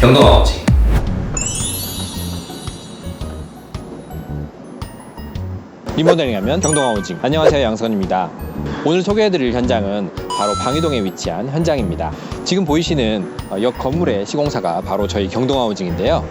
경동 아버지. 리모델링하면 경동아우징 안녕하세요 양선입니다. 오늘 소개해드릴 현장은 바로 방이동에 위치한 현장입니다. 지금 보이시는 어, 역 건물의 시공사가 바로 저희 경동아우징인데요.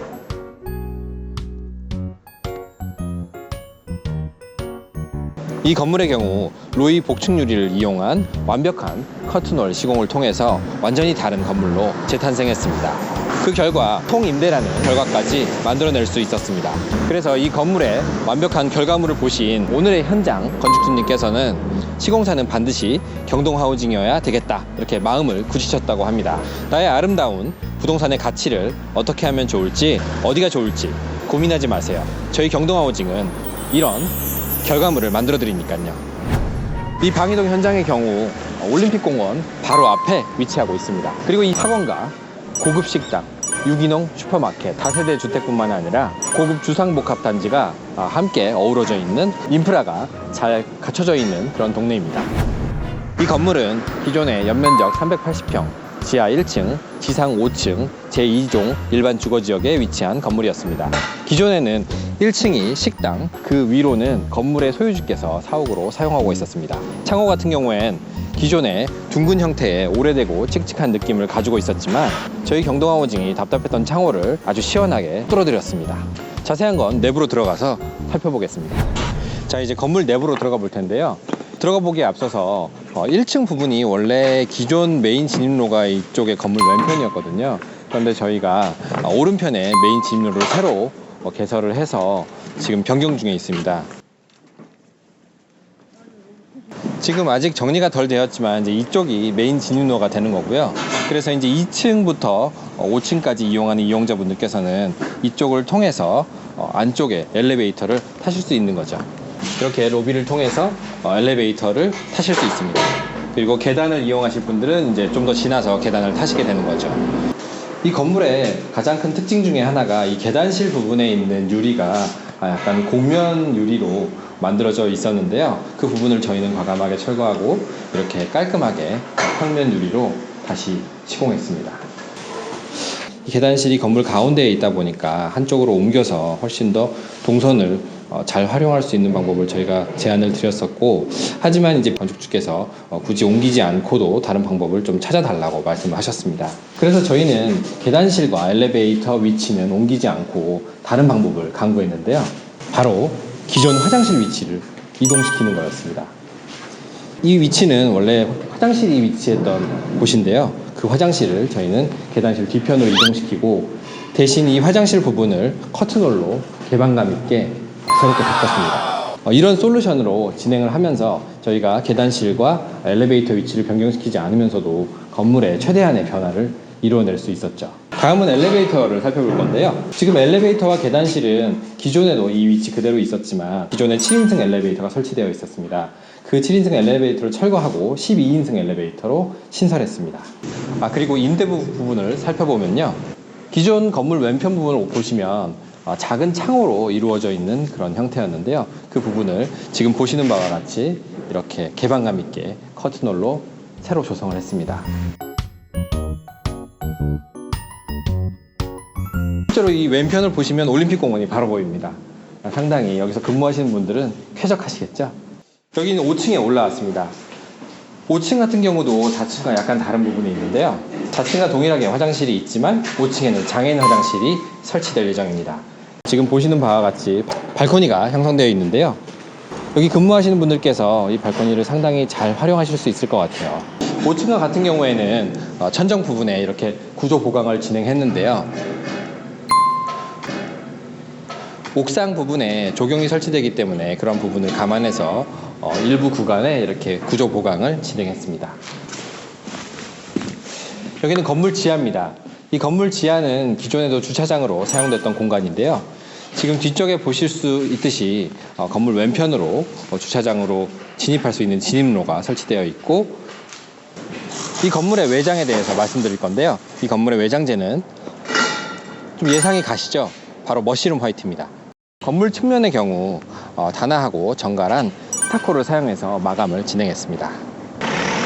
이 건물의 경우 로이 복층 유리를 이용한 완벽한 커튼홀 시공을 통해서 완전히 다른 건물로 재탄생했습니다. 그 결과 통임대라는 결과까지 만들어낼 수 있었습니다. 그래서 이 건물의 완벽한 결과물을 보신 오늘의 현장 건축주님께서는 시공사는 반드시 경동하우징이어야 되겠다 이렇게 마음을 굳히셨다고 합니다. 나의 아름다운 부동산의 가치를 어떻게 하면 좋을지 어디가 좋을지 고민하지 마세요. 저희 경동하우징은 이런 결과물을 만들어 드리니까요. 이 방이동 현장의 경우 올림픽공원 바로 앞에 위치하고 있습니다. 그리고 이 학원과 고급 식당, 유기농 슈퍼마켓, 다세대 주택뿐만 아니라 고급 주상복합 단지가 아, 함께 어우러져 있는 인프라가 잘 갖춰져 있는 그런 동네입니다. 이 건물은 기존의 연면적 380평, 지하 1층, 지상 5층, 제2종 일반 주거지역에 위치한 건물이었습니다. 기존에는 1층이 식당, 그 위로는 건물의 소유주께서 사옥으로 사용하고 있었습니다. 창호 같은 경우엔 기존의 둥근 형태의 오래되고 칙칙한 느낌을 가지고 있었지만 저희 경동하우징이 답답했던 창호를 아주 시원하게 뚫어드렸습니다. 자세한 건 내부로 들어가서 살펴보겠습니다. 자 이제 건물 내부로 들어가 볼 텐데요. 들어가 보기에 앞서서 어, 1층 부분이 원래 기존 메인 진입로가 이쪽에 건물 왼편이었거든요. 그런데 저희가 어, 오른편에 메인 진입로를 새로 어, 개설을 해서 지금 변경 중에 있습니다. 지금 아직 정리가 덜 되었지만 이제 이쪽이 메인 진입로가 되는 거고요. 그래서 이제 2층부터 5층까지 이용하는 이용자분들께서는 이쪽을 통해서 어, 안쪽에 엘리베이터를 타실 수 있는 거죠. 이렇게 로비를 통해서 어, 엘리베이터를 타실 수 있습니다. 그리고 계단을 이용하실 분들은 이제 좀 더 지나서 계단을 타시게 되는 거죠. 이 건물의 가장 큰 특징 중에 하나가 이 계단실 부분에 있는 유리가 아, 약간 곡면 유리로 만들어져 있었는데요. 그 부분을 저희는 과감하게 철거하고 이렇게 깔끔하게 평면 유리로 다시 시공했습니다. 이 계단실이 건물 가운데에 있다 보니까 한쪽으로 옮겨서 훨씬 더 동선을 어, 잘 활용할 수 있는 방법을 저희가 제안을 드렸었고 하지만 이제 건축주께서 어, 굳이 옮기지 않고도 다른 방법을 좀 찾아달라고 말씀하셨습니다. 그래서 저희는 계단실과 엘리베이터 위치는 옮기지 않고 다른 방법을 강구했는데요. 바로 기존 화장실 위치를 이동시키는 거였습니다. 이 위치는 원래 화장실이 위치했던 곳인데요. 그 화장실을 저희는 계단실 뒤편으로 이동시키고 대신 이 화장실 부분을 커튼홀로 개방감 있게 새롭게 바꿨습니다. 어, 이런 솔루션으로 진행을 하면서 저희가 계단실과 엘리베이터 위치를 변경시키지 않으면서도 건물의 최대한의 변화를 이루어낼 수 있었죠. 다음은 엘리베이터를 살펴볼 건데요. 지금 엘리베이터와 계단실은 기존에도 이 위치 그대로 있었지만 기존에 7인승 엘리베이터가 설치되어 있었습니다. 그 7인승 엘리베이터를 철거하고 12인승 엘리베이터로 신설했습니다. 아 그리고 임대부 부분을 살펴보면요. 기존 건물 왼편 부분을 보시면 어, 작은 창호로 이루어져 있는 그런 형태였는데요. 그 부분을 지금 보시는 바와 같이 이렇게 개방감 있게 커튼홀로 새로 조성을 했습니다. 실제로 이 왼편을 보시면 올림픽공원이 바로 보입니다. 아, 상당히 여기서 근무하시는 분들은 쾌적하시겠죠? 여기는 5층에 올라왔습니다. 5층 같은 경우도 4층과 약간 다른 부분이 있는데요. 4층과 동일하게 화장실이 있지만 5층에는 장애인 화장실이 설치될 예정입니다. 지금 보시는 바와 같이 발코니가 형성되어 있는데요. 여기 근무하시는 분들께서 이 발코니를 상당히 잘 활용하실 수 있을 것 같아요. 5층과 같은 경우에는 어, 천정 부분에 이렇게 구조 보강을 진행했는데요. 옥상 부분에 조경이 설치되기 때문에 그런 부분을 감안해서 어, 일부 구간에 이렇게 구조 보강을 진행했습니다. 여기는 건물 지하입니다. 이 건물 지하는 기존에도 주차장으로 사용됐던 공간인데요. 지금 뒤쪽에 보실 수 있듯이 어, 건물 왼편으로 어, 주차장으로 진입할 수 있는 진입로가 설치되어 있고 이 건물의 외장에 대해서 말씀드릴 건데요. 이 건물의 외장재는 좀 예상이 가시죠? 바로 머시룸 화이트입니다. 건물 측면의 경우 어, 단아하고 정갈한 스타코를 사용해서 마감을 진행했습니다.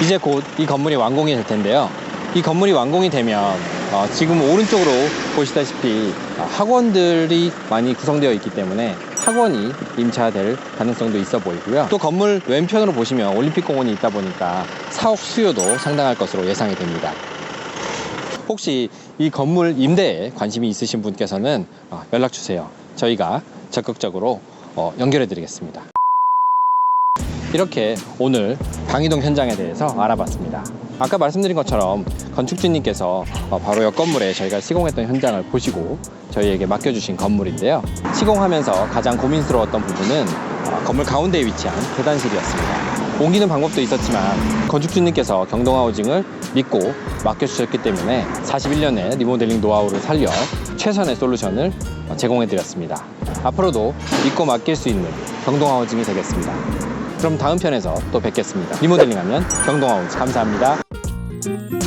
이제 곧 이 건물이 완공이 될 텐데요. 이 건물이 완공이 되면 어, 지금 오른쪽으로 보시다시피 어, 학원들이 많이 구성되어 있기 때문에 학원이 임차될 가능성도 있어 보이고요. 또 건물 왼편으로 보시면 올림픽공원이 있다 보니까 사옥 수요도 상당할 것으로 예상이 됩니다. 혹시 이 건물 임대에 관심이 있으신 분께서는 어, 연락 주세요. 저희가 적극적으로 어, 연결해 드리겠습니다. 이렇게 오늘 방이동 현장에 대해서 알아봤습니다. 아까 말씀드린 것처럼 건축주님께서 어, 바로 옆 건물에 저희가 시공했던 현장을 보시고 저희에게 맡겨주신 건물인데요. 시공하면서 가장 고민스러웠던 부분은 어, 건물 가운데에 위치한 계단실이었습니다. 옮기는 방법도 있었지만 건축주님께서 경동하우징을 믿고 맡겨주셨기 때문에 41년의 리모델링 노하우를 살려 최선의 솔루션을 어, 제공해드렸습니다. 앞으로도 믿고 맡길 수 있는 경동하우징이 되겠습니다. 그럼 다음 편에서 또 뵙겠습니다. 리모델링하면 경동하우징 감사합니다.